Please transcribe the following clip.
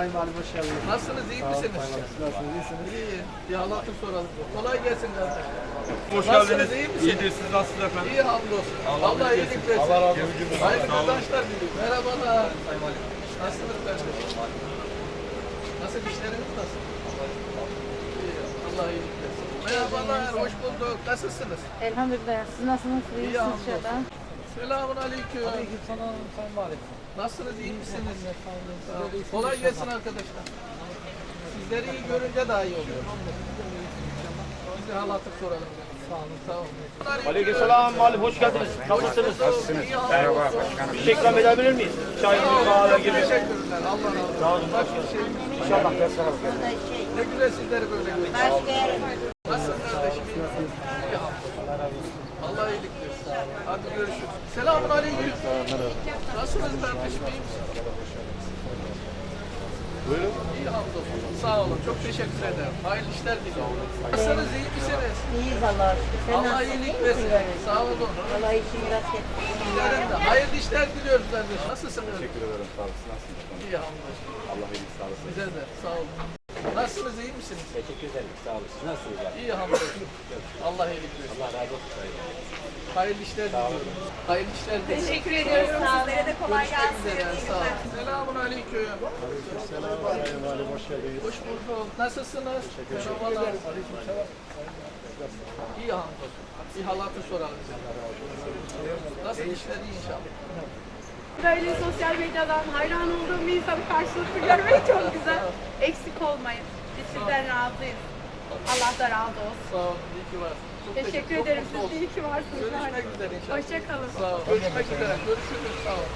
Sayın Valim hoş geldiniz. Nasılsınız, iyi misiniz? Sayın Valim. Nasılsınız? İyisiniz. İyi. Bir anlatım soralım. Kolay gelsin kardeşim. Hoş Nasılsınız, geldiniz. iyi misiniz? İyidir siz nasılsınız efendim? İyi hamdolsun. Allah Allah, iyilik versin. Allah razı olsun. Hayırlı Sağ olun. kazançlar diliyorum. Merhabalar. Nasılsınız kardeşim? Nasıl işleriniz nasıl? İyi. Allah iyilik versin. Merhabalar, hoş bulduk. Nasılsınız? Elhamdülillah. Siz nasılsınız? İyi İyisiniz hamdolsun. inşallah. Selamun aleyküm. Aleykümselam Sayın Valim. Nasılsınız, iyi misiniz? Kolay gelsin arkadaşlar. Sizleri iyi görünce daha iyi oluyor. Biz de hal hatır soralım. Sağ olun. Sağ olun. Aleykümselam Valim hoş geldiniz. Nasılsınız? Nasılsınız? Merhaba başkanım. Bir şey ikram edebilir miyiz? Çay, kahve gibi. Teşekkürler. Allah razı olsun. Sağ olun. Başka şey İnşallah. Ne güzel sizleri böyle görüyoruz. Nasılsın kardeşim? İyi hamdolsun. Allah iyilik versin. Hadi görüşürüz. Selamun aleyküm. Nasılsınız kardeşim? İyi misiniz? Buyurun. İyi hamdolsun. Sağ olun. Çok teşekkür ederim. Hayırlı işler diliyorum. Nasılsınız? İyi misiniz? İyiyiz Allah'a şükür. Sen Allah nasılsın? iyilik İyi versin. Sağ olun. Allah işini rast etsin. De hayırlı işler diliyoruz kardeşim. Nasılsınız? Teşekkür ederim. Sağ olun. Nasılsınız? İyi hamdolsun. Allah iyilik sağlık. Size de sağ olun. Nasılsınız? iyi misiniz? Teşekkür ederim. Sağ olun. Siz nasılsınız? İyi hamdolsun. Allah iyilik versin. Allah razı olsun. Hayırlı işler diliyorum. Hayırlı işler diliyorum. Teşekkür ediyoruz. Sizlere de kolay Görüşmek gelsin. üzere. Sağ olun. Selamun aleyküm. Sayın Valim hoş geldiniz. Hoş bulduk. Nasılsınız? Merhabalar. İyi hamdolsun. Bir halatı soralım. Nasıl işler iyi inşallah. Böyle sosyal medyadan hayran olduğum bir insanı karşılıklı görmek çok güzel. Eksik olmayın. Biz sizden razıyız. Allah da razı olsun. Sağ olun. İyi ki varsın. Çok Teşekkür çok ederim. mutlu Siz de oldum. iyi ki varsınız. Görüşmek üzere inşallah. Hoşçakalın. Sağ olun. Görüşmek üzere. Görüşürüz. Sağ olun.